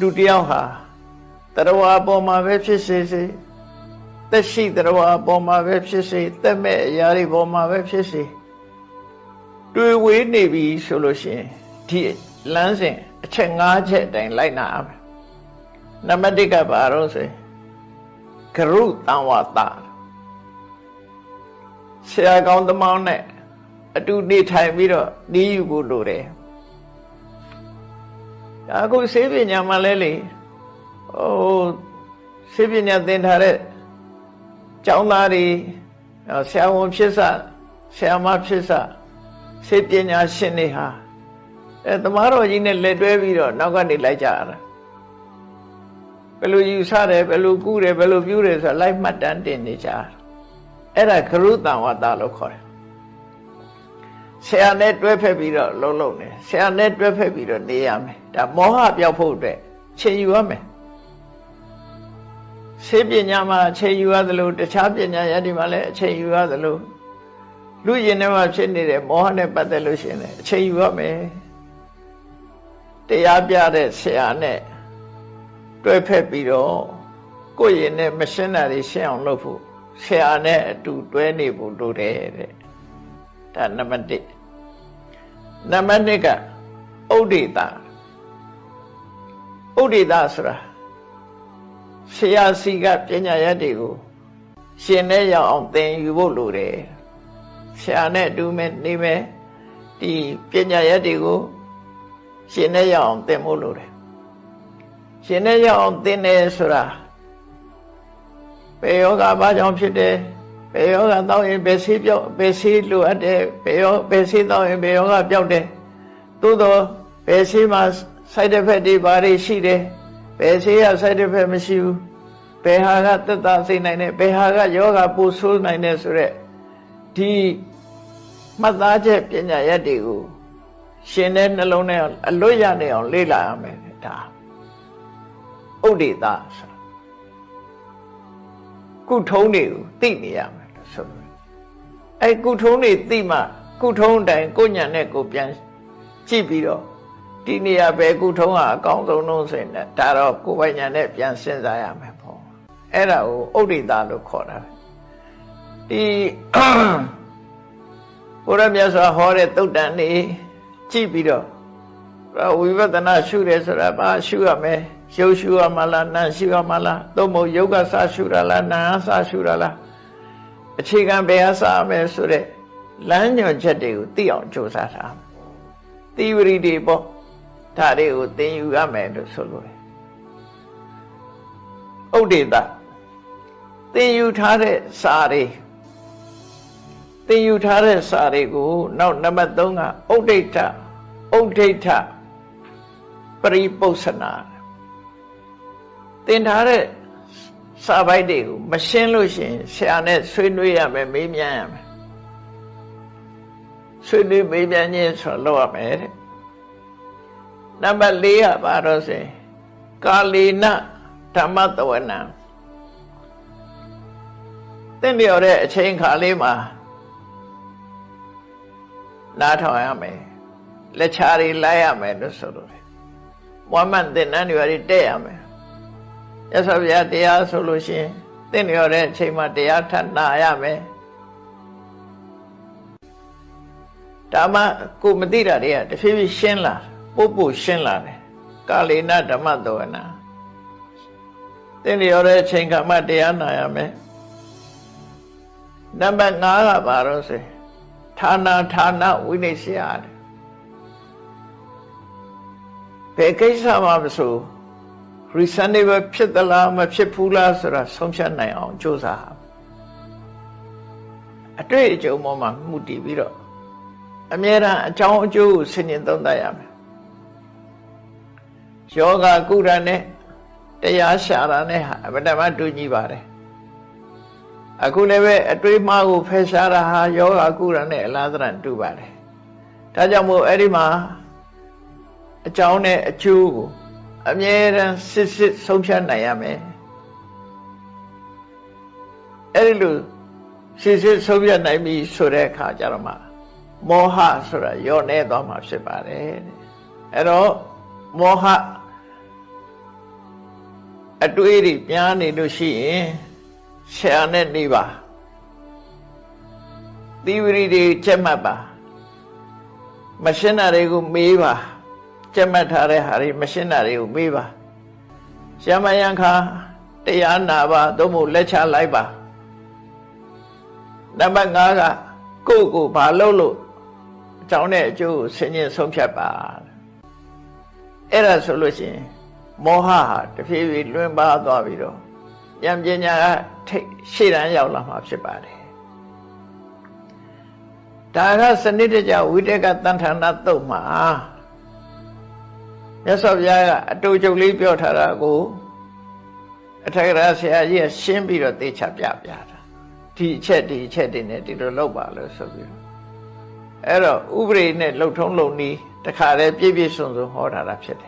လူတစ်ယောက်ဟာတရားဝါပေါ်မှာပဲဖြစ်စေစေသက်ရှိတရားဝါပေါ်မှာပဲဖြစ်စေသက်မဲ့အရာတွေပေါ်မှာပဲဖြစ်စေတွေ့ဝေးနေပြီဆိုလို့ရှိရင်ဒီလမ်းစဉ်အချက်၅ချက်အတိုင်းလိုက်နာရမယ်နံပါတ်၁ကဘာလို့ဆိုရင်ကရုတံဝါတာဆရာကောင်းသမောင်းနဲ့အတူနေထိုင်ပြီးတော့ဤယူဖို့လိုတယ်ဒါ အခုစေပညာမှလဲလေဟိုစေပညာသင်ထားတဲ့ကျောင်းသားတွေဆရာဝန်ဖြစ်စဆရာမဖြစ်စစေပညာရှင်တွေဟာအဲသမားတော်ကြီးနဲ့လက်တွဲပြီးတော့နောက်ကနေလိုက်ကြရတာဘယ်လိုယူဆတယ်ဘယ်လိုကူးတယ်ဘယ်လိုပြုတယ်ဆိုတာလိုက်မှတ်တမ်းတင်နေကြတာအဲ့ဒါကရုတံဝတ္တလို့ခေါ်တယ် ဆရာနဲ့တွဲဖက်ပြီးတော့လုံးလုံးနေဆရာနဲ့တွဲဖက်ပြီးတော့နေရမယ်ဒါမောဟပြောက်ဖို့အတွက်ချိန်ယူရမယ်ဆေးပညာမှာအချိန်ယူရသလိုတခြားပညာရည်ဒီမှာလည်းအချိန်ယူရသလိုလူရင်ထဲမှာဖြစ်နေတဲ့မောဟနဲ့ပတ်သက်လို့ရှိရင်လည်းအချိန်ယူရမယ်တရားပြတဲ့ဆရာနဲ့တွဲဖက်ပြီးတော့ကိုယ့်ရင်နဲ့မရှင်းတာတွေရှင်းအောင်လုပ်ဖို့ဆရာနဲ့အတူတွဲနေဖို့လိုတယ်တဲ့ ဒါနံပါတ်1နံပါတ်2ကဥဒိတာဥဒိတာဆိုတာဆရာစီကပညာရတ်တွေကိုရှင်နဲ့ရအောင်သင်ယူဖို့လိုတယ်ဆရာနဲ့အတူမဲ့နေမဲ့ဒီပညာရတ်တွေကိုရှင်နဲ့ရအောင်သင်ဖို့လိုတယ်ရှင်နဲ့ရအောင်သင်တယ်ဆိုတာဘယ်ယောဂဘာကြောင့်ဖြစ်တယ် ဘယ်ယောဂတောက်ရင်ဘယ်ဆေးပြောက်ဘယ်ဆေးလိုအပ်တယ်ဘယ်ယောဘယ်ဆေးတောက်ရင်ဘယ်ယောဂပြောက်တယ်သို့တော့ဘယ်ဆေးမှာ side effect တွေဘာတွေရှိတယ်ဘယ်ဆေးရ side effect မရှိဘူးဘယ်ဟာကသက်သာစေနိုင်တယ်ဘယ်ဟာကယောဂပူဆိုးနိုင်တယ်ဆိုရက်ဒီမှတ်သားချက်ပညာရက်တွေကိုရှင်တဲ့နှလုံးထဲအလွတ်ရနေအောင်လေ့လာရမယ်ဒါဥဒိတာဆိုကုထုံးတွေကိုသိနေရမယ်လို့ ဆိုတယ်အဲကုထုံးတွေသိမှကုထုံးတိုင်းကိုညာနဲ့ကိုပြန်ကြည့်ပြီးတော့ဒီနေရာပဲကုထုံးကအကောင်းဆုံးလို့ဆိုရင်ဒါတော့ကိုယ်ပိုင်ညာနဲ့ပြန်စဉ်းစားရမယ်ပေါ့အဲ့ဒါကိုဥဒိတာလို့ခေါ်တာဒီဘုရားမြတ်စွာဟောတဲ့သုတ်တန်နေကြည့်ပြီးတော့ဝိပဿနာရှုတယ်ဆိုတာဘာရှုရမလဲရုပ်ရှုရမလားနာမ်ရှုရမလားသို့မဟုတ်ယုတ်ကစရှုရလားနာမ်စရှုရလား အခြေခံဘယ်ဟာစရမယ်ဆိုတဲ့လမ်းညွှန်ချက်တွေကိုသိအောင်ကြိုးစားထားသီဝရီတွေပေါ့ဒါတွေကိုသင်ယူရမယ်လို့ဆိုလိုတယ်ဥဒိတသင်ယူထားတဲ့စာတွေသင်ယူထားတဲ့စာတွေကိုနောက်နံပါတ်3ကဥဒိဋ္ဌဥဒိဋ္ဌပရိပု္ပ္ပနာသင်ထားတဲ့ စာပိုက်တွေကိုမရှင်းလို့ရှိရင်ဆရာနဲ့ဆွေးနွေးရမယ်မေးမြန်းရမယ်ဆွေးနွေးမေးမြန်းခြင်းဆိုလုပ်ရမယ်တဲ့နံပါတ်4ကဘာလို့ဆိုရင်ကာလေနဓမ္မတဝနံသင်ပြောတဲ့အချိန်ခါလေးမှာနားထောင်ရမယ်လက်ချာတွေလိုက်ရမယ်လို့ဆိုလို့မွမ်းမန်သင်္นานတွေတက်ရမယ် ရသော်ဗျာတရားဆိုလို့ရှိရင်သင်ရတဲ့အချိန်မှာတရားထပ်နာရမယ်ဒါမှကိုမသိတာတွေကတဖြည်းဖြည်းရှင်းလာပို့ပို့ရှင်းလာတယ်ကာလေနဓမ္မတောဝနာသင်ရတဲ့အချိန်ကမှတရားနာရမယ်နံပါတ်5ကဘာလို့ဆိုဌာနာဌာနဝိနိစ္စရတယ်ဘယ်ကိစ္စမှမဆို reasonable ဖြစ်သလားမဖြစ်ဘူးလားဆိုတာဆုံးဖြတ်နိုင်အောင်ကြိုးစားအတွေ့အကြုံပေါ်မှာမှုတည်ပြီးတော့အမြဲတမ်းအကြောင်းအကျိုးကိုဆင်ញင်သုံးသပ်ရမယ်ယောဂကုရနဲ့တရားရှာတာနဲ့ဟာအမတမတူညီပါတယ်အခုလည်းပဲအတွေးမှားကိုဖယ်ရှားတာဟာယောဂကုရနဲ့အလားသဏ္ဍာန်တူပါတယ်ဒါကြောင့်မို့အဲ့ဒီမှာအကြောင်းနဲ့အကျိုးကို အမြဲတမ်းစစ်စစ်ဆုံးဖြတ်နိုင်ရမယ်အဲ့ဒီလိုစစ်စစ်ဆုံးဖြတ်နိုင်ပြီဆိုတဲ့အခါကျတော့မှမောဟဆိုတာယောနေသွားမှာဖြစ်ပါတယ်အဲ့တော့မောဟအတွေးတွေပြားနေလို့ရှိရင်ဆရာနဲ့နေပါသီဝရီတွေချက်မှတ်ပါမရှင်းတာတွေကိုမေးပါ ချက်မှတ်ထားတဲ့ဟာတွေမရှင်းတာတွေကိုမေးပါဆရာမယံခါတရားနာပါသို့မဟုတ်လက်ချလိုက်ပါနံပါတ်5ကကိုယ့်ကိုယ်ဘာလုပ်လို့အကြောင်းနဲ့အကျိုးကိုဆင်ញင်ဆုံးဖြတ်ပါအဲ့ဒါဆိုလို့ရှိရင်မောဟဟာတဖြည်းဖြည်းလွင်ပါသွားပြီးတော့ဉာဏ်ပညာကထိတ်ရှေ့တန်းရောက်လာမှာဖြစ်ပါတယ်ဒါကစနစ်တကျဝိတက်ကတန်ထာနာတုတ်မှာ မြတ်စွာဘုရားကအတူချုပ်လေးပြောထားတာကိုအထက်ကရာဆရာကြီးကရှင်းပြီးတော့သေချာပြပြတာဒီအချက်ဒီအချက်တွေနဲ့ဒီလိုလုပ်ပါလို့ဆိုပြီးတော့အဲ့တော့ဥပဒေနဲ့လှုပ်ထုံးလုံနီးတခါတည်းပြည့်ပြည့်စုံစုံဟောထားတာဖြစ်တယ်